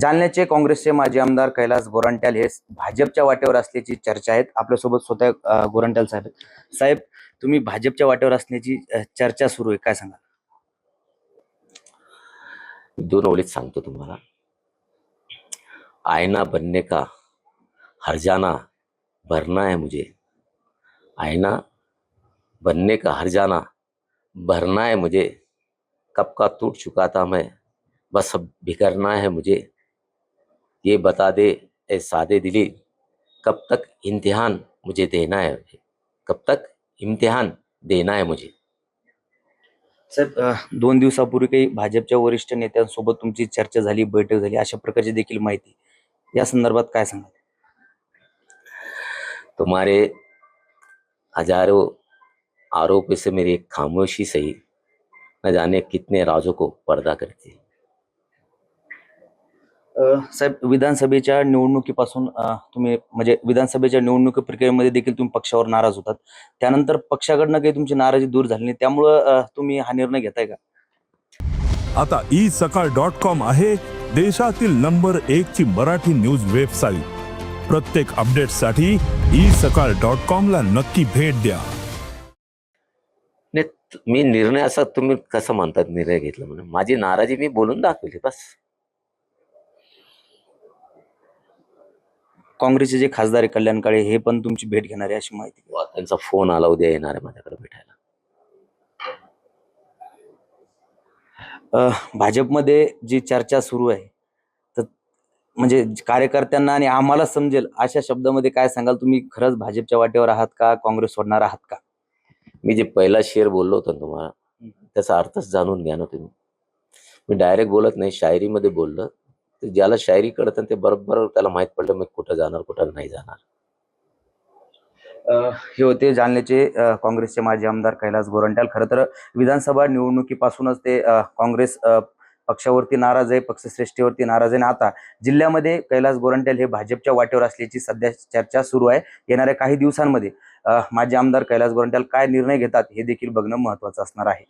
जालन्याचे काँग्रेसचे माजी आमदार कैलास गोरंट्याल हे भाजपच्या वाटेवर असल्याची चर्चा आहेत. आपल्यासोबत स्वतः गोरंट्याल साहेब. साहेब, तुम्ही भाजपच्या वाटेवर असण्याची चर्चा सुरू आहे. काय सांगा दोन ओळीत सांगतो तुम्हाला. आईना बनने का, हरजाना भरना है मुझे. आयना बनने का, हरजाना भरना है मुझे. कब का टूट चुका था मैं, बस अब बिखरना है मुझे. ये बता दे ए सादे दिली कब तक इम्तिहान मुझे देना है कब तक इम्तिहान देना है मुझे? सर दोन दिवसापूर्वी काही भाजपच्या वरिष्ठ नेत्यांसोबत तुमची चर्चा झाली बैठक झाली अशा प्रकारची देखील माहिती. या संदर्भात काय सांगा तुम्हारे हज़ारों आरोप से मेरी एक खामोशी सही न जाने कितने राजों को पर्दा करती है। साहेब विधानसभेच्या निवडणुकीपासून तुम्ही म्हणजे विधानसभेच्या निवडणुकी प्रक्रियेमध्ये देखील तुम्ही पक्षावर नाराज होतात. त्यानंतर पक्षाकडनं काही तुमची नाराजी दूर झाली नाही. त्यामुळं तुम्ही हा निर्णय घेताय का? आता ई सकाळ डॉट कॉम आहे देशातील नंबर एक ची मराठी न्यूज वेबसाईट. प्रत्येक अपडेटसाठी ई सकाळ डॉट कॉम ला नक्की भेट द्या. मी निर्णय असा तुम्ही कसं म्हणतात निर्णय घेतला म्हणून? माझी नाराजी मी बोलून दाखवली बस. काँग्रेसचे जे खासदार आहे कल्याण काळे हे पण तुमची भेट घेणार आहे अशी माहिती वा, त्यांचा फोन आला उद्या येणार आहे माझ्याकडे भेटायला. अ, भाजपमध्ये जी चर्चा सुरू आहे तर म्हणजे कार्यकर्त्यांना आणि आम्हाला समजेल अशा शब्दामध्ये काय सांगाल तुम्ही? खरंच भाजपच्या वाटेवर आहात का? काँग्रेस सोडणार आहात का? मी जे पहिला शेर बोललो होतो ना तुम्हाला त्याचा अर्थच जाणून घ्या ना तुम्ही. मी डायरेक्ट बोलत नाही शायरीमध्ये बोललं. ते ज्याला शायरी कळतं ते बरोबर त्याला माहीत पडलं मी कुठं जाणार कुठं नाही जाणार. अ, हे होते जालन्याचे अ, काँग्रेसचे माजी आमदार कैलास गोरंट्याल. खरं तर विधानसभा निवडणुकीपासूनच ते अ, काँग्रेस अ, पक्षावरती नाराज आहे पक्षश्रेष्ठीवरती नाराज आहे. आणि आता जिल्ह्यामध्ये कैलास गोरंट्याल हे भाजपच्या वाटेवर असल्याची सध्या चर्चा सुरू आहे. येणाऱ्या काही दिवसांमध्ये अ, माजी आमदार कैलास गोरंट्याल काय निर्णय घेतात हे देखील बघणं महत्वाचं असणार आहे.